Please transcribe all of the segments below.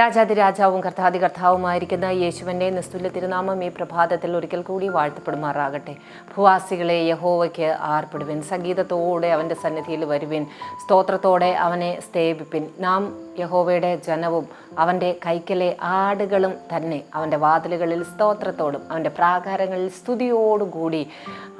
രാജാതി രാജാവും കർത്താതി കർത്താവുമായിരിക്കുന്ന യേശുവിന്റെ നിസ്തുല്യ തിരുനാമം ഈ പ്രഭാതത്തിൽ ഒരിക്കൽ കൂടി വാഴ്ത്തപ്പെടുമാറാകട്ടെ. ഭൂവാസികളെ യഹോവയ്ക്ക് ആർപ്പെടുവിൻ. സംഗീതത്തോടെ അവന്റെ സന്നിധിയിൽ വരുവിൻ. സ്തോത്രത്തോടെ അവനെ സ്തേപിപ്പിൻ നാം യഹോവയുടെ ജനവും അവന്റെ കൈക്കലെ ആടുകളും തന്നെ അവന്റെ വാതിലുകളിൽ സ്തോത്രത്തോടും അവന്റെ പ്രാകാരങ്ങളിൽ സ്തുതിയോടുകൂടി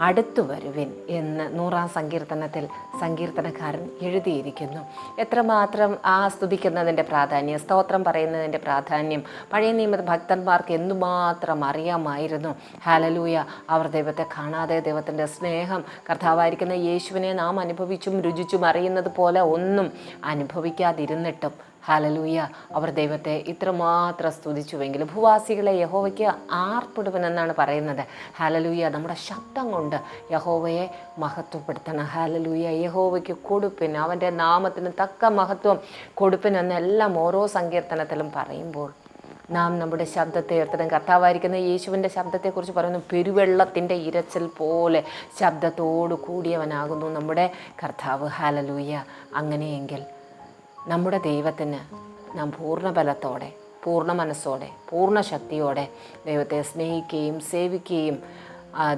അടുത്തു വരുവിൻ എന്ന് നൂറാം സങ്കീർത്തനത്തിൽ സങ്കീർത്തനക്കാരൻ എഴുതിയിരിക്കുന്നു. എത്രമാത്രം ആ സ്തുതിക്കുന്നതിന്റെ പ്രാധാന്യം? സ്തോത്രം പറയുന്നതിന്റെ പ്രാധാന്യം. പഴയ നിയമ ഭക്തന്മാർക്ക് എന്തുമാത്രം അറിയാമായിരുന്നു. ഹാലലൂയ അവർ ദൈവത്തെ കാണാതെ ദൈവത്തിന്റെ സ്നേഹം കർത്താവായിരിക്കുന്ന യേശുവിനെ നാം അനുഭവിച്ചും രുചിച്ചും അറിയുന്നത് പോലെ ഒന്നും അനുഭവിക്കാതിരുന്നിട്ടും ഹാലലൂയ. അവർ ദൈവത്തെ ഇത്രമാത്രം സ്തുതിച്ചുവെങ്കിലും ഭൂവാസികളെ യഹോവയ്ക്ക് ആർപ്പിടുവനെന്നാണ് പറയുന്നത്. ഹാലലൂയ നമ്മുടെ ശബ്ദം കൊണ്ട് യഹോവയെ മഹത്വപ്പെടുത്തണം. ഹാലലൂയ യഹോവയ്ക്ക് കൊടുപ്പിന് അവന്റെ നാമത്തിന് തക്ക മഹത്വം കൊടുപ്പിനെന്നെല്ലാം ഓരോ സങ്കീർത്തനത്തിലും പറയുമ്പോൾ നാം നമ്മുടെ ശബ്ദത്തെ ഉയർത്തണം. കർത്താവായിരിക്കുന്ന യേശുവിന്റെ ശബ്ദത്തെക്കുറിച്ച് പറയുന്നു പെരുവെള്ളത്തിന്റെ ഇരച്ചൽ പോലെ ശബ്ദത്തോടു കൂടിയവനാകുന്നു നമ്മുടെ കർത്താവ്. ഹാലലൂയ. അങ്ങനെയെങ്കിൽ നമ്മുടെ ദൈവത്തിന് നാം പൂർണ ബലത്തോടെ പൂർണ മനസ്സോടെ പൂർണ ശക്തിയോടെ ദൈവത്തെ സ്നേഹിക്കുകയും സേവിക്കുകയും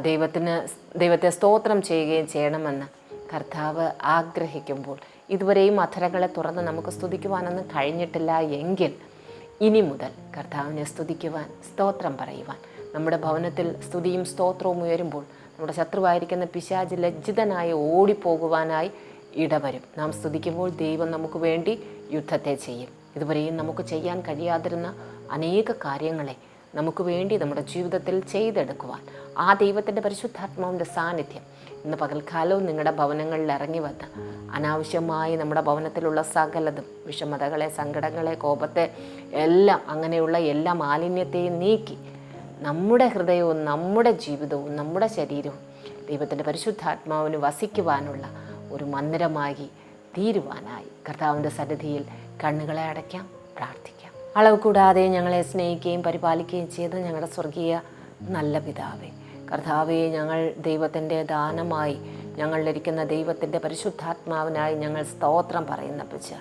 ദൈവത്തിന് ദൈവത്തെ സ്തോത്രം ചെയ്യുകയും ചെയ്യണമെന്ന് കർത്താവ് ആഗ്രഹിക്കുമ്പോൾ ഇതുവരെയും അധരങ്ങളെ തുറന്ന് നമുക്ക് സ്തുതിക്കുവാനൊന്നും കഴിഞ്ഞിട്ടില്ല എങ്കിൽ ഇനി മുതൽ കർത്താവിനെ സ്തുതിക്കുവാൻ സ്തോത്രം പറയുവാൻ നമ്മുടെ ഭവനത്തിൽ സ്തുതിയും സ്തോത്രവും ഉയരുമ്പോൾ നമ്മുടെ ശത്രുവായിരിക്കുന്ന പിശാജ് ലജ്ജിതനായി ഓടിപ്പോകുവാനായി ഇടവരും. നാം സ്തുതിക്കുമ്പോൾ ദൈവം നമുക്ക് വേണ്ടി യുദ്ധത്തെ ചെയ്യും. ഇതുവരെയും നമുക്ക് ചെയ്യാൻ കഴിയാതിരുന്ന അനേക കാര്യങ്ങളെ നമുക്ക് വേണ്ടി നമ്മുടെ ജീവിതത്തിൽ ചെയ്തെടുക്കുവാൻ. ആ ദൈവത്തിന്റെ പരിശുദ്ധാത്മാവിന്റെ സാന്നിധ്യം ഇന്ന് പകൽക്കാലവും നിങ്ങളുടെ ഭവനങ്ങളിൽ ഇറങ്ങി വന്ന് അനാവശ്യമായി നമ്മുടെ ഭവനത്തിലുള്ള സകലതും വിഷമതകളെ സങ്കടങ്ങളെ കോപത്തെ എല്ലാം അങ്ങനെയുള്ള എല്ലാ മാലിന്യത്തെയും നീക്കി നമ്മുടെ ഹൃദയവും നമ്മുടെ ജീവിതവും നമ്മുടെ ശരീരവും ദൈവത്തിന്റെ പരിശുദ്ധാത്മാവിന് വസിക്കുവാനുള്ള ഒരു മന്ദിരമായി തീരുവാനായി. കർത്താവിന്റെ സന്നിധിയിൽ കണ്ണുകളെ അടയ്ക്കാം പ്രാർത്ഥിക്കാം. അളവ് കൂടാതെ ഞങ്ങളെ സ്നേഹിക്കുകയും പരിപാലിക്കുകയും ചെയ്ത് ഞങ്ങളുടെ സ്വർഗീയ നല്ല പിതാവേ കർത്താവെ ഞങ്ങൾ ദൈവത്തിന്റെ ദാനമായി ഞങ്ങളിലിരിക്കുന്ന ദൈവത്തിന്റെ പരിശുദ്ധാത്മാവിനായി ഞങ്ങൾ സ്തോത്രം പറയുന്ന പിച്ച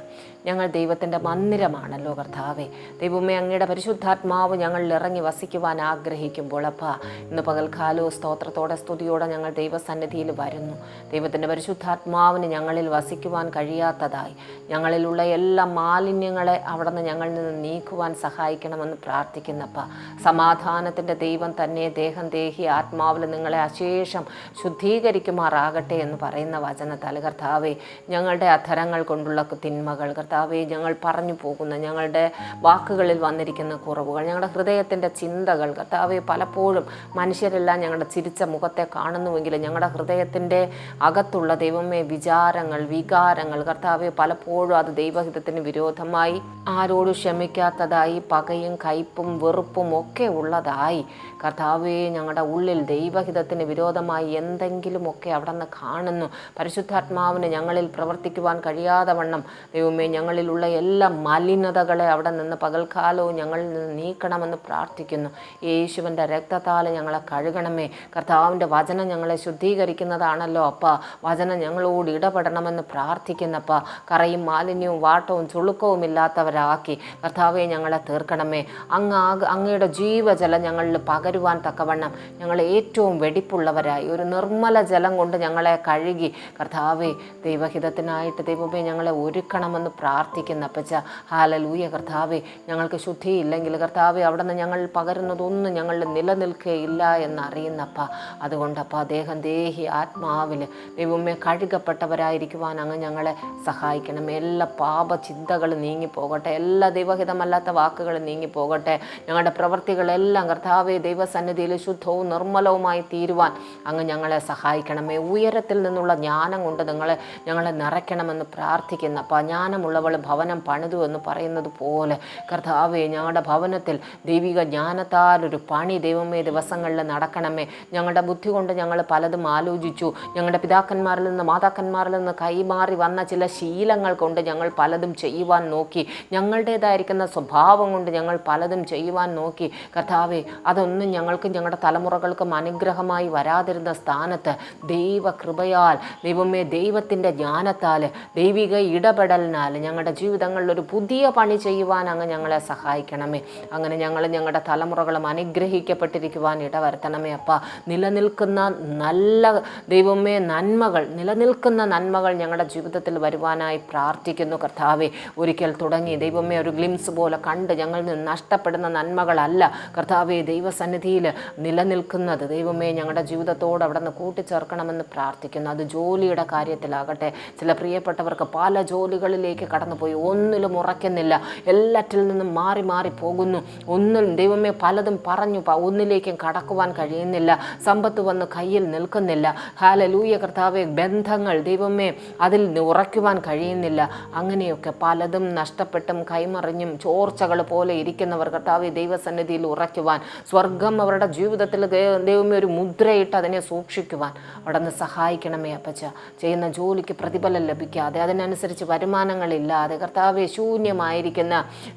ഞങ്ങൾ ദൈവത്തിന്റെ മന്ദിരമാണല്ലോ കർത്താവേ. ദൈവമേ അങ്ങയുടെ പരിശുദ്ധാത്മാവ് ഞങ്ങളിൽ ഇറങ്ങി വസിക്കുവാൻ ആഗ്രഹിക്കുമ്പോൾ അപ്പാ ഇന്ന് പകൽക്കാലവും സ്തോത്രത്തോടെ സ്തുതിയോടെ ഞങ്ങൾ ദൈവസന്നിധിയിൽ വരുന്നു. ദൈവത്തിന്റെ പരിശുദ്ധാത്മാവിന് ഞങ്ങളിൽ വസിക്കുവാൻ കഴിയാത്തതായി. ഞങ്ങളിലുള്ള എല്ലാ മാലിന്യങ്ങളെ അവിടെ നിന്ന് ഞങ്ങളിൽ നിന്ന് നീക്കുവാൻ സഹായിക്കണമെന്ന് പ്രാർത്ഥിക്കുന്നപ്പ സമാധാനത്തിന്റെ ദൈവം തന്നെ ദേഹം ദേഹി ആത്മാവിൽ നിങ്ങളെ അശേഷം ശുദ്ധീകരിക്കുമാറാകട്ടെ എന്ന് പറയുന്ന വചനത്താൽ കർത്താവേ ഞങ്ങളുടെ അധരങ്ങൾ കൊണ്ടുള്ള തിന്മകൾ കർത്താവേ ഞങ്ങൾ പറഞ്ഞു പോകുന്ന ഞങ്ങളുടെ വാക്കുകളിൽ വന്നിരിക്കുന്ന കുറവുകൾ ഞങ്ങളുടെ ഹൃദയത്തിന്റെ ചിന്തകൾ കർത്താവേ പലപ്പോഴും മനുഷ്യരെല്ലാം ഞങ്ങളുടെ ചിരിച്ച മുഖത്തെ കാണുന്നുവെങ്കിലും ഞങ്ങളുടെ ഹൃദയത്തിന്റെ അകത്തുള്ള ദൈവമേ വിചാരങ്ങൾ വികാരങ്ങൾ കർത്താവേ പലപ്പോഴും അത് ദൈവഹിതത്തിന് വിരോധമായി ആരോടും ക്ഷമിക്കാത്തതായി പകയും കയ്പും വെറുപ്പും ഒക്കെ ഉള്ളതായി കർത്താവേ ഞങ്ങളുടെ ഉള്ളിൽ ദൈവഹിതത്തിന് വിരോധമായി എന്തെങ്കിലുമൊക്കെ അവിടെ നിന്ന് കാണുന്നു. പരിശുദ്ധാത്മാവിന് ഞങ്ങളിൽ പ്രവർത്തിക്കുവാൻ കഴിയാതെ വണ്ണം. ദൈവമേ ഞങ്ങളിലുള്ള എല്ലാ മലിനതകളെ അവിടെ നിന്ന് പകൽക്കാലവും ഞങ്ങളിൽ നിന്ന് നീക്കണമെന്ന് പ്രാർത്ഥിക്കുന്നു. യേശുവിന്റെ രക്തത്താൽ ഞങ്ങളെ കഴുകണമേ. കർത്താവിന്റെ വചനം ഞങ്ങളെ ശുദ്ധീകരിക്കുന്നതാണല്ലോ അപ്പ. വചനം ഞങ്ങളോട് ഇടപെടണമെന്ന് പ്രാർത്ഥിക്കുന്നപ്പ. കറയും മാലിന്യവും വാട്ടവും ചുളുക്കവും ഇല്ലാത്തവരാക്കി കർത്താവെ ഞങ്ങളെ തീർക്കണമേ. അങ്ങ് അങ്ങയുടെ ജീവജലം ഞങ്ങളിൽ പകരുവാൻ തക്കവണ്ണം ഞങ്ങൾ ഏറ്റവും വെടിപ്പുള്ളവരായി. ഒരു നിർമ്മല ജലം കൊണ്ട് ഞങ്ങളെ കഴുകി. കർത്താവെ ദൈവഹിതത്തിനായിട്ട് ദൈവമേ ഞങ്ങളെ ഒരുക്കണമെന്ന് പ്രാർത്ഥിക്കുന്ന അപ്പച്ച. ഹാലലൂയ കർത്താവെ. ഞങ്ങൾക്ക് ശുദ്ധിയില്ലെങ്കിൽ കർത്താവെ അവിടെ നിന്ന് ഞങ്ങൾ പകരുന്നതൊന്നും ഞങ്ങളിൽ നിലനിൽക്കുകയില്ല എന്നറിയുന്നപ്പ. അതുകൊണ്ടപ്പ ദേഹം ദേഹി ആത്മാവിൽ ദൈവമേ കഴുകപ്പെട്ടവരായിരിക്കുവാൻ അങ്ങ് ഞങ്ങളെ സഹായിക്കണം. എല്ലാ പാപ ചിന്തകൾ നീങ്ങിപ്പോകട്ടെ എല്ലാ ദൈവഹിതമല്ലാത്ത വാക്കുകൾ നീങ്ങിപ്പോകട്ടെ ഞങ്ങളുടെ പ്രവൃത്തികളെല്ലാം കർത്താവെ ദൈവസന്നിധിയിൽ ശുദ്ധവും നിർമ്മലവുമായി തീരുവാൻ അങ്ങ് ഞങ്ങളെ സഹായിക്കണമേ. ഉയരത്തിൽ നിന്നുള്ള ജ്ഞാനം കൊണ്ട് നിങ്ങളെ ഞങ്ങളെ നിറയ്ക്കണമെന്ന് പ്രാർത്ഥിക്കുന്ന. ജ്ഞാനമുള്ളവൾ ഭവനം പണിതു എന്ന് പറയുന്നത് പോലെ കർത്താവെ ഞങ്ങളുടെ ഭവനത്തിൽ ദൈവിക ജ്ഞാനത്താൽ ഒരു പണി ദൈവമേ ദിവസങ്ങളിൽ നടക്കണമേ. ഞങ്ങളുടെ ബുദ്ധി കൊണ്ട് ഞങ്ങൾ പലതും ആലോചിച്ചു. ഞങ്ങളുടെ പിതാക്കന്മാരിൽ നിന്ന് മാതാക്കന്മാരിൽ നിന്ന് കൈമാറി വന്ന ചില ശീലങ്ങൾ കൊണ്ട് ഞങ്ങൾ പലതും ചെയ്യുവാൻ നോക്കി. ഞങ്ങളുടേതായിരിക്കുന്ന സ്വഭാവം കൊണ്ട് ഞങ്ങൾ പലതും ചെയ്യുവാൻ നോക്കി. കർത്താവേ അതൊന്നും ഞങ്ങൾക്കും ഞങ്ങളുടെ തലമുറകൾക്കും അനുഗ്രഹമായി വരാതിരുന്ന സ്ഥാനത്ത് ദൈവ കൃപയാൽ ദൈവമേ ദൈവത്തിന്റെ ജ്ഞാനത്താൽ ദൈവിക ഇടപെടലിനാൽ ഞങ്ങളുടെ ജീവിതങ്ങളിൽ ഒരു പുതിയ പണി ചെയ്യുവാൻ അങ്ങ് ഞങ്ങളെ സഹായിക്കണമേ. അങ്ങനെ ഞങ്ങൾ ഞങ്ങളുടെ തലമുറകളും അനുഗ്രഹിക്കപ്പെട്ടിരിക്കുവാൻ ഇടവരുത്തണമേ അപ്പ. നിലനിൽക്കുന്ന നല്ല ദൈവമേ നന്മകൾ നിലനിൽക്കുന്ന നന്മകൾ ഞങ്ങളുടെ ജീവിതത്തിൽ വരുവാനായി പ്രാർത്ഥിക്കുന്നു കർത്താവെ. ഒരിക്കൽ തുടങ്ങി ദൈവമേ ഒരു ഗ്ലിംസ് പോലെ കണ്ട് ഞങ്ങളിൽ നിന്ന് നഷ്ടപ്പെടുന്ന നന്മകളല്ല കർത്താവെ ദൈവസന്നിധിയിൽ നിലനിൽക്കുന്നത്. ദൈവമേ ഞങ്ങളുടെ ജീവിതത്തോട് അവിടെ നിന്ന് കൂട്ടിച്ചേർക്കണമെന്ന് പ്രാർത്ഥിക്കുന്നു. അത് ജോലിയുടെ കാര്യത്തിലാകട്ടെ. ചില പ്രിയപ്പെട്ടവർക്ക് പല ജോലികളിലേക്ക് കടന്നുപോയി. ഒന്നിലും ഉറയ്ക്കുന്നില്ല. എല്ലാറ്റിൽ നിന്നും മാറി മാറി പോകുന്നു. ഒന്നും ദൈവമേ പലതും പറഞ്ഞു ഒന്നിലേക്കും കടക്കുവാൻ കഴിയുന്നില്ല. സമ്പത്ത് വന്ന് കയ്യിൽ നിൽക്കുന്നില്ല. ഹാലലൂയ കർത്താവെ ബന്ധങ്ങൾ ദൈവമേ അതിൽ ഉറയ്ക്കുവാൻ കഴിയുന്നില്ല. അങ്ങനെയൊക്കെ പലതും നഷ്ടപ്പെട്ടും കൈമറിഞ്ഞും ചോർച്ചകൾ പോലെ ഇരിക്കുന്നവർ കർത്താവ് ദൈവസന്നിധിയിൽ ഉറയ്ക്കുവാൻ സ്വർഗം അവരുടെ ജീവിതത്തിൽ ദൈവമേ ഒരു മുദ്രയിട്ട് അതിനെ സൂക്ഷിക്കുവാൻ അവിടെ നിന്ന് സഹായിക്കണമേ അപ്പച്ച. ചെയ്യുന്ന ജോലിക്ക് പ്രതിഫലം ലഭിക്കാതെ അതിനനുസരിച്ച് വരുമാനങ്ങളില്ലാതെ കർത്താവെ ശൂന്യമായിരിക്കുന്ന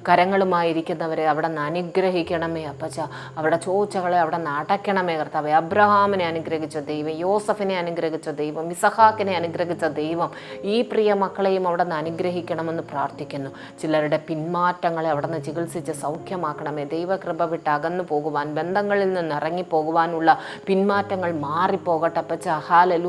കരങ്ങളുമായിരിക്കുന്നവരെ അവിടെ നിന്ന് അനുഗ്രഹിക്കണമേ അപ്പച്ച. അവിടെ ചോച്ചകളെ അവിടെ നിന്ന് അടയ്ക്കണമേ കർത്താവെ. അബ്രഹാമിനെ അനുഗ്രഹിച്ച ദൈവം യോസഫിനെ അനുഗ്രഹിച്ച ദൈവം ഇസഹാക്കിനെ അനുഗ്രഹിച്ച ദൈവം ഈ പ്രിയ മക്കളെയും അവിടെ നിന്ന് അനുഗ്രഹിക്കണമെന്ന് പ്രാർത്ഥിക്കുന്നു. ചിലരുടെ പിന്മാറ്റങ്ങളെ അവിടെ നിന്ന് ചികിത്സിച്ച് സൗഖ്യമാക്കണമേ. ദൈവകൃപ വിട്ട് അകന്നു പോകുവാൻ ബന്ധങ്ങളിൽ നിന്ന് ഇറങ്ങിപ്പോകുവാനുള്ള പിന്മാറ്റങ്ങൾ മാറിപ്പോകട്ടെ അപ്പച്ച.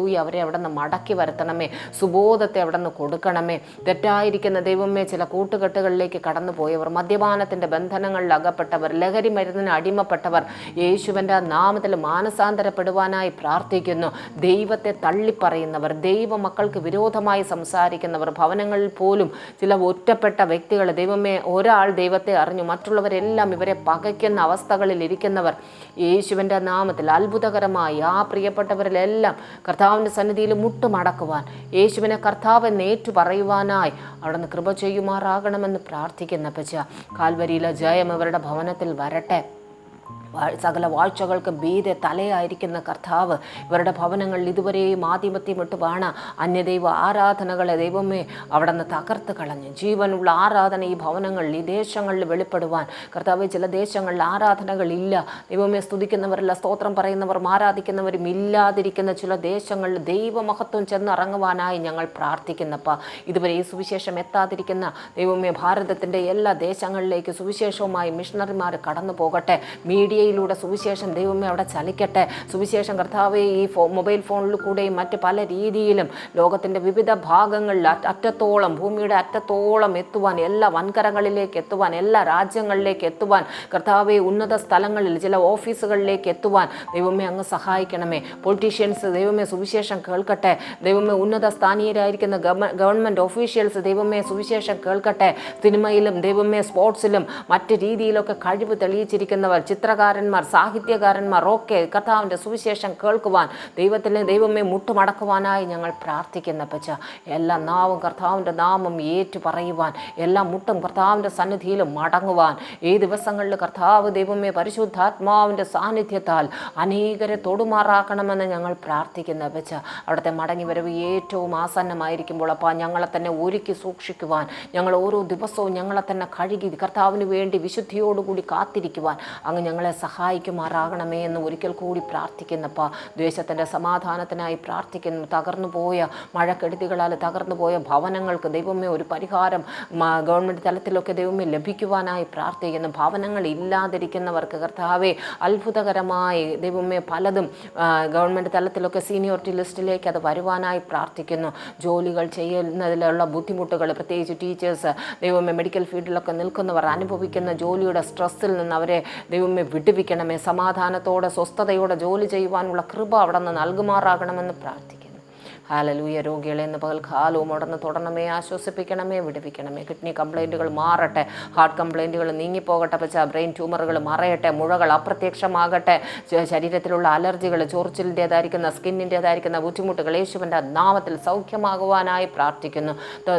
ഹാലലൂയ അവരെ അവിടെ നിന്ന് മടക്കി വരുത്തണമേ. സുബോധത്തെ അവിടെ നിന്ന് കൊടുക്കണമേ. തെറ്റായിരിക്കുന്ന ദൈവമേ ചില കൂട്ടുകെട്ടുകളിലേക്ക് കടന്നു പോയവർ മദ്യപാനത്തിന്റെ ബന്ധനങ്ങളിൽ അകപ്പെട്ടവർ ലഹരി മരുന്നിന് അടിമപ്പെട്ടവർ യേശുവിന്റെ നാമത്തിൽ മാനസാന്തരപ്പെടുവാനായി പ്രാർത്ഥിക്കുന്നു. ദൈവത്തെ തള്ളിപ്പറയുന്നവർ ദൈവ മക്കൾക്ക് വിരോധമായി സംസാരിക്കുന്നവർ ഭവനങ്ങളിൽ പോലും ചില ഒറ്റപ്പെട്ട വ്യക്തികൾ ദൈവമേ ഒരാൾ ദൈവത്തെ അറിഞ്ഞു മറ്റുള്ളവരെല്ലാം ഇവരെ പകയ്ക്കുന്ന അവസ്ഥകളിൽ ഇരിക്കുന്നവർ യേശുവിന്റെ നാമത്തിൽ അത്ഭുതകരമായി ആ പ്രിയപ്പെട്ടവരിലെല്ലാം കർത്താവിന്റെ സന്നിധിയിൽ മുട്ടുമടക്കുവാൻ യേശുവിനെ കർത്താവ് നേറ്റു പറയുവാനായി അവിടെ നിന്ന് കൃപ ചെയ്യുമാറാകണമെന്ന് പ്രാർത്ഥിക്കുന്ന പച്ച കാൽവരിയിലെ ജയം ഇവരുടെ ഭവനത്തിൽ വരട്ടെ. സകല വാഴ്ചകൾക്ക് ഭീതി തലയായിരിക്കുന്ന കർത്താവ് ഇവരുടെ ഭവനങ്ങളിൽ ഇതുവരെയും ആധിപത്യം ഇട്ട് വാണ അന്യദൈവ ആരാധനകളെ ദൈവമേ അവിടെ നിന്ന് തകർത്ത് കളഞ്ഞു. ജീവനുള്ള ആരാധന ഈ ഭവനങ്ങളിൽ ഈ ദേശങ്ങളിൽ വെളിപ്പെടുവാൻ. കർത്താവ് ചില ദേശങ്ങളിൽ ആരാധനകളില്ല ദൈവമേ സ്തുതിക്കുന്നവരല്ല സ്തോത്രം പറയുന്നവർ ആരാധിക്കുന്നവരും ഇല്ലാതിരിക്കുന്ന ചില ദേശങ്ങളിൽ ദൈവമഹത്വം ചെന്നിറങ്ങുവാനായി ഞങ്ങൾ പ്രാർത്ഥിക്കുന്നപ്പ. ഇതുവരെ ഈ സുവിശേഷം എത്താതിരിക്കുന്ന ദൈവമേ ഭാരതത്തിന്റെ എല്ലാ ദേശങ്ങളിലേക്ക് സുവിശേഷവുമായി മിഷണറിമാർ കടന്നു പോകട്ടെ മീഡിയയിലൂടെ സുവിശേഷം ദൈവമേ അവിടെ ചലിക്കട്ടെ. സുവിശേഷം കർത്താവെ ഈ ഫോ മൊബൈൽ ഫോണിൽ കൂടെയും മറ്റ് പല രീതിയിലും ലോകത്തിന്റെ വിവിധ ഭാഗങ്ങളിൽ അറ്റത്തോളം ഭൂമിയുടെ അറ്റത്തോളം എത്തുവാൻ എല്ലാ വൻകരങ്ങളിലേക്ക് എത്തുവാൻ എല്ലാ രാജ്യങ്ങളിലേക്ക് എത്തുവാൻ കർത്താവെ ഉന്നത സ്ഥലങ്ങളിൽ ചില ഓഫീസുകളിലേക്ക് എത്തുവാൻ ദൈവമേ അങ്ങ് സഹായിക്കണമേ. പൊളിറ്റീഷ്യൻസ് ദൈവമേ സുവിശേഷം കേൾക്കട്ടെ. ദൈവമേ ഉന്നത സ്ഥാനീയരായിരിക്കുന്ന ഗവ- ഗവൺമെന്റ് ഓഫീഷ്യൽസ് ദൈവമേ സുവിശേഷം കേൾക്കട്ടെ. സിനിമയിലും ദൈവമേ സ്പോർട്സിലും മറ്റ് രീതിയിലൊക്കെ കഴിവ് തെളിയിച്ചിരിക്കുന്നവർ ചിത്രകാരന്മാർ സാഹിത്യകാരന്മാർ ഒക്കെ കർത്താവിന്റെ സുവിശേഷം കേൾക്കുവാൻ ദൈവത്തിലെ ദൈവമേ മുട്ടുമടക്കുവാനായി ഞങ്ങൾ പ്രാർത്ഥിക്കുന്ന പച്ച എല്ലാ നാവും കർത്താവിന്റെ നാമം ഏറ്റു പറയുവാൻ എല്ലാ മുട്ടും കർത്താവിന്റെ സന്നിധിയിൽ മടങ്ങുവാൻ ഈ ദിവസങ്ങളിൽ കർത്താവ് ദൈവമേ പരിശുദ്ധാത്മാവിന്റെ സാന്നിധ്യത്താൽ അനേകരെ തൊടുമാറാക്കണമെന്ന് ഞങ്ങൾ പ്രാർത്ഥിക്കുന്ന പച്ച അവിടുത്തെ മടങ്ങി വരവ് ഏറ്റവും ആസന്നമായിരിക്കുമ്പോൾ അപ്പോൾ ഞങ്ങളെ തന്നെ ഒരുക്കി സൂക്ഷിക്കുവാൻ ഞങ്ങൾ ഓരോ ദിവസവും ഞങ്ങളെ തന്നെ കഴുകി കർത്താവിന് വേണ്ടി വിശുദ്ധിയോടുകൂടി കാത്തിരിക്കുവാൻ അങ്ങ് ഞങ്ങളെ സഹായിക്കുമാറാകണമേ എന്ന് ഒരിക്കൽ കൂടി പ്രാർത്ഥിക്കുന്നപ്പ ദ്വേഷത്തിന്റെ സമാധാനത്തിനായി പ്രാർത്ഥിക്കുന്നു. തകർന്നു പോയ മഴക്കെടുതികളാൽ തകർന്നു പോയ ഭവനങ്ങൾക്ക് ദൈവമേ ഒരു പരിഹാരം ഗവൺമെന്റ് തലത്തിലൊക്കെ ദൈവമേ ലഭിക്കുവാനായി പ്രാർത്ഥിക്കുന്നു. ഭവനങ്ങൾ ഇല്ലാതിരിക്കുന്നവർക്ക് കർത്താവെ അത്ഭുതകരമായി ദൈവമേ പലതും ഗവൺമെന്റ് തലത്തിലൊക്കെ സീനിയോറിറ്റി ലിസ്റ്റിലേക്ക് അത് വരുവാനായി പ്രാർത്ഥിക്കുന്നു. ജോലികൾ ചെയ്യുന്നതിലുള്ള ബുദ്ധിമുട്ടുകൾ പ്രത്യേകിച്ച് ടീച്ചേഴ്സ് ദൈവമേ മെഡിക്കൽ ഫീൽഡിലൊക്കെ നിൽക്കുന്നവർ അനുഭവിക്കുന്ന ജോലിയുടെ സ്ട്രെസ്സിൽ നിന്ന് അവരെ ദൈവമേ വിടുവിക്കണമേ സമാധാനത്തോടെ സ്വസ്ഥതയോടെ ജോലി ചെയ്യുവാനുള്ള കൃപ അവിടെ നിന്ന് നൽകുമാറാകണമെന്ന് പ്രാർത്ഥിക്കുന്നു. ഹാലലൂയ രോഗികളെ ഇന്ന് പകൽക്കാലവും ഉടന്ന് തുടരണമേ ആശ്വസിപ്പിക്കണമേ വിടുവിക്കണമേ. കിഡ്നി കംപ്ലൈന്റുകൾ മാറട്ടെ ഹാർട്ട് കംപ്ലൈന്റുകൾ നീങ്ങിപ്പോകട്ടെ പച്ച ബ്രെയിൻ ട്യൂമറുകൾ മറയട്ടെ മുഴകൾ അപ്രത്യക്ഷമാകട്ടെ ശരീരത്തിലുള്ള അലർജികൾ ചോർച്ചിലിന്റേതായിരിക്കുന്ന സ്കിന്നിന്റേതായിരിക്കുന്ന ബുദ്ധിമുട്ടുകൾ യേശുവിന്റെ നാമത്തിൽ സൗഖ്യമാകുവാനായി പ്രാർത്ഥിക്കുന്നു.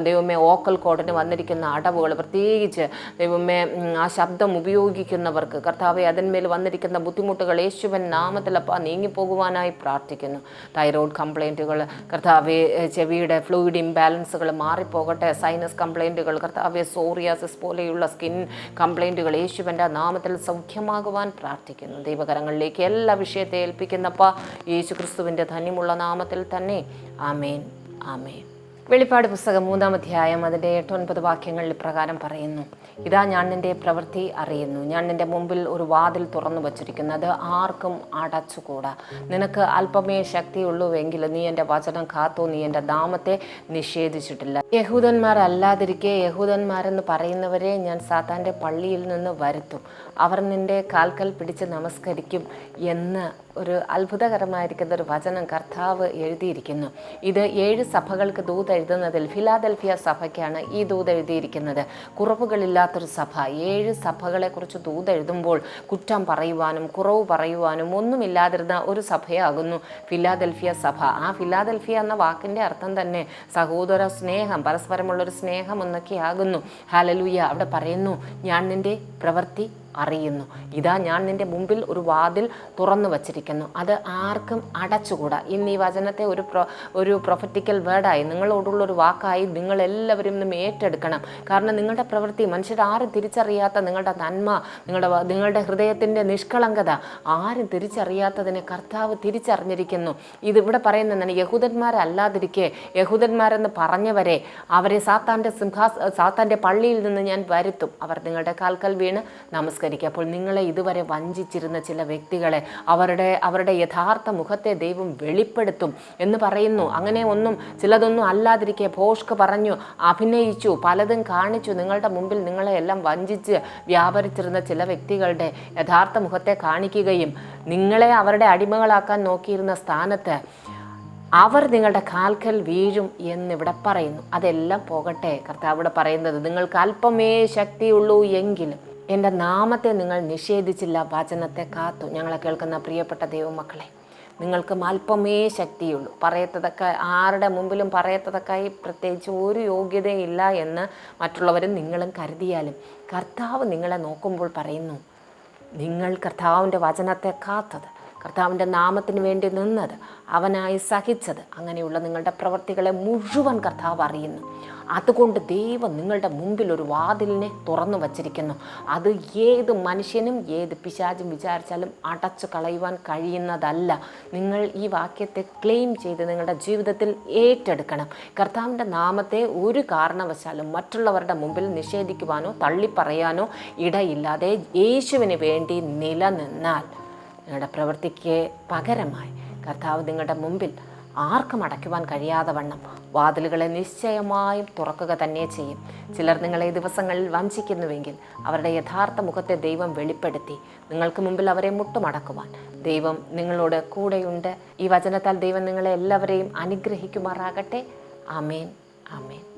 ദൈവമേ ഓക്കൽ കോഡിന് വന്നിരിക്കുന്ന അടവുകൾ പ്രത്യേകിച്ച് ദൈവമേ ആ ശബ്ദം ഉപയോഗിക്കുന്നവർക്ക് കർത്താവെ അതിന്മേൽ വന്നിരിക്കുന്ന ബുദ്ധിമുട്ടുകൾ യേശുവൻ നാമത്തിൽ അപ്പം നീങ്ങിപ്പോകുവാനായി പ്രാർത്ഥിക്കുന്നു. തൈറോയ്ഡ് കംപ്ലൈന്റുകൾ കർത്താവെ ചെവിയുടെ ഫ്ലൂയിഡ് ഇംബാലൻസുകൾ മാറിപ്പോകട്ടെ. സൈനസ് കംപ്ലൈന്റുകൾ കർത്താവെ സോറിയാസിസ് പോലെയുള്ള സ്കിൻ കംപ്ലൈന്റുകൾ യേശുവിന്റെ നാമത്തിൽ സൗഖ്യമാകുവാൻ പ്രാർത്ഥിക്കുന്നു. ദൈവകരങ്ങളിലേക്ക് എല്ലാ വിഷയത്തെ ഏൽപ്പിക്കുന്നപ്പ യേശു ക്രിസ്തുവിന്റെ ധന്യമുള്ള നാമത്തിൽ തന്നെ. ആമേൻ. ആമേൻ. വെളിപ്പാട് പുസ്തകം മൂന്നാം അധ്യായം അതിന്റെ എട്ടൊൻപത് വാക്യങ്ങളിൽ പ്രകാരം പറയുന്നു. ഇതാ ഞാൻ നിന്റെ പ്രവൃത്തി അറിയുന്നു. ഞാൻ നിന്റെ മുമ്പിൽ ഒരു വാതിൽ തുറന്നു വച്ചിരിക്കുന്നു അത് ആർക്കും അടച്ചുകൂടാ. നിനക്ക് അല്പമേ ശക്തിയുള്ളൂവെങ്കിൽ നീ എന്റെ വചനം കാത്തു നീ എന്റെ നാമത്തെ നിഷേധിച്ചിട്ടില്ല. യഹൂദന്മാരല്ലാതിരിക്കെ യഹൂദന്മാരെന്ന് പറയുന്നവരെ ഞാൻ സാത്താന്റെ പള്ളിയിൽ നിന്ന് വരുത്തും. അവർ നിന്റെ കാൽക്കൽ പിടിച്ച് നമസ്കരിക്കും എന്ന് ഒരു അത്ഭുതകരമായിരിക്കുന്ന ഒരു വചനം കർത്താവ് എഴുതിയിരിക്കുന്നു. ഇത് ഏഴ് സഭകൾക്ക് ദൂത് എഴുതുന്നതിൽ ഫിലാദൽഫിയ സഭയ്ക്കാണ് ഈ ദൂത് എഴുതിയിരിക്കുന്നത്. കുറവുകളില്ലാത്തൊരു സഭ ഏഴ് സഭകളെക്കുറിച്ച് ദൂത് എഴുതുമ്പോൾ കുറ്റം പറയുവാനും കുറവ് പറയുവാനും ഒന്നുമില്ലാതിരുന്ന ഒരു സഭയാകുന്നു ഫിലാദൽഫിയ സഭ. ആ ഫിലാദൽഫിയ എന്ന വാക്കിന്റെ അർത്ഥം തന്നെ സഹോദര സ്നേഹം പരസ്പരമുള്ളൊരു സ്നേഹം എന്നൊക്കെയാകുന്നു. ഹാലലൂയ അവിടെ പറയുന്നു ഞാൻ നിന്റെ പ്രവൃത്തി അറിയുന്നു. ഇതാ ഞാൻ നിന്റെ മുമ്പിൽ ഒരു വാതിൽ തുറന്നു വച്ചിരിക്കുന്നു. അത് ആർക്കും അടച്ചുകൂടാ. ഇന്ന് ഈ വചനത്തെ ഒരു പ്രൊ ഒരു പ്രൊഫറ്റിക്കൽ വേർഡായി നിങ്ങളോടുള്ള ഒരു വാക്കായി നിങ്ങളെല്ലാവരും ഇന്നും ഏറ്റെടുക്കണം. കാരണം നിങ്ങളുടെ പ്രവൃത്തി മനുഷ്യർ ആരും തിരിച്ചറിയാത്ത നിങ്ങളുടെ നന്മ നിങ്ങളുടെ നിങ്ങളുടെ ഹൃദയത്തിന്റെ നിഷ്കളങ്കത ആരും തിരിച്ചറിയാത്തതിനെ കർത്താവ് തിരിച്ചറിഞ്ഞിരിക്കുന്നു. ഇതിവിടെ പറയുന്നതാണ് യഹൂദന്മാരല്ലാതിരിക്കെ യഹൂദന്മാരെന്ന് പറഞ്ഞവരെ അവരെ സാത്താന്റെ സിംഹാസ് സാത്താന്റെ പള്ളിയിൽ നിന്ന് ഞാൻ വരുത്തും. അവർ നിങ്ങളുടെ കാൽക്കൽ വീണ് നമസ്കരിക്കും. അപ്പോൾ നിങ്ങളെ ഇതുവരെ വഞ്ചിച്ചിരുന്ന ചില വ്യക്തികളെ അവരുടെ അവരുടെ യഥാർത്ഥ മുഖത്തെ ദൈവം വെളിപ്പെടുത്തും എന്ന് പറയുന്നു. അങ്ങനെ ഒന്നും ചിലതൊന്നും അല്ലാതിരിക്കെ ഭോഷ്ക്ക് പറഞ്ഞു അഭിനയിച്ചു പലതും കാണിച്ചു നിങ്ങളുടെ മുമ്പിൽ നിങ്ങളെ എല്ലാം വഞ്ചിച്ച് വ്യാപരിച്ചിരുന്ന ചില വ്യക്തികളുടെ യഥാർത്ഥ മുഖത്തെ കാണിക്കുകയും നിങ്ങളെ അവരുടെ അടിമകളാക്കാൻ നോക്കിയിരുന്ന സ്ഥാനത്ത് അവർ നിങ്ങളുടെ കാൽക്കൽ വീഴും എന്നിവിടെ പറയുന്നു. അതെല്ലാം പോകട്ടെ കർത്താവ് ഇവിടെ പറയുന്നത്. നിങ്ങൾക്ക് അല്പമേ ശക്തിയുള്ളൂ എങ്കിലും എന്റെ നാമത്തെ നിങ്ങൾ നിഷേധിച്ചില്ല വചനത്തെ കാത്തു. ഞങ്ങളെ കേൾക്കുന്ന പ്രിയപ്പെട്ട ദൈവമക്കളെ നിങ്ങൾക്ക് അല്പമേ ശക്തിയുള്ളൂ. പറയത്തതൊക്കെ ആരുടെ മുമ്പിലും പറയത്തതൊക്കായി പ്രത്യേകിച്ച് ഒരു യോഗ്യതയില്ല എന്ന് മറ്റുള്ളവരും നിങ്ങളും കരുതിയാലും കർത്താവ് നിങ്ങളെ നോക്കുമ്പോൾ പറയുന്നു നിങ്ങൾ കർത്താവിന്റെ വചനത്തെ കാത്തത്. കർത്താവിന്റെ നാമത്തിന് വേണ്ടി നിന്നത് അവനായി സഹിച്ചത്. അങ്ങനെയുള്ള നിങ്ങളുടെ പ്രവർത്തികളെ മുഴുവൻ കർത്താവ് അറിയുന്നു. അതുകൊണ്ട് ദൈവം നിങ്ങളുടെ മുമ്പിൽ ഒരു വാതിലിനെ തുറന്നു വച്ചിരിക്കുന്നു. അത് ഏത് മനുഷ്യനും ഏത് പിശാചും വിചാരിച്ചാലും അടച്ചു കളയുവാൻ കഴിയുന്നതല്ല. നിങ്ങൾ ഈ വാക്യത്തെ ക്ലെയിം ചെയ്ത് നിങ്ങളുടെ ജീവിതത്തിൽ ഏറ്റെടുക്കണം. കർത്താവിന്റെ നാമത്തെ ഒരു കാരണവശാലും മറ്റുള്ളവരുടെ മുമ്പിൽ നിഷേധിക്കുവാനോ തള്ളിപ്പറയാനോ ഇടയില്ലാതെ യേശുവിന് വേണ്ടി നിലനിന്നാൽ. നിങ്ങളുടെ പ്രവൃത്തിക്ക് പകരമായി കർത്താവ് നിങ്ങളുടെ മുമ്പിൽ ആർക്കും അടയ്ക്കുവാൻ കഴിയാതെ വണ്ണം വാതിലുകളെ നിശ്ചയമായും തുറക്കുക തന്നെ ചെയ്യും. ചിലർ നിങ്ങളെ ദിവസങ്ങളിൽ വഞ്ചിക്കുന്നുവെങ്കിൽ അവരുടെ യഥാർത്ഥ മുഖത്തെ ദൈവം വെളിപ്പെടുത്തി നിങ്ങൾക്ക് മുമ്പിൽ അവരെ മുട്ടുമടക്കുവാൻ ദൈവം നിങ്ങളോട് കൂടെയുണ്ട്. ഈ വചനത്താൽ ദൈവം നിങ്ങളെ എല്ലാവരെയും അനുഗ്രഹിക്കുമാറാകട്ടെ. ആമേൻ. ആമേൻ.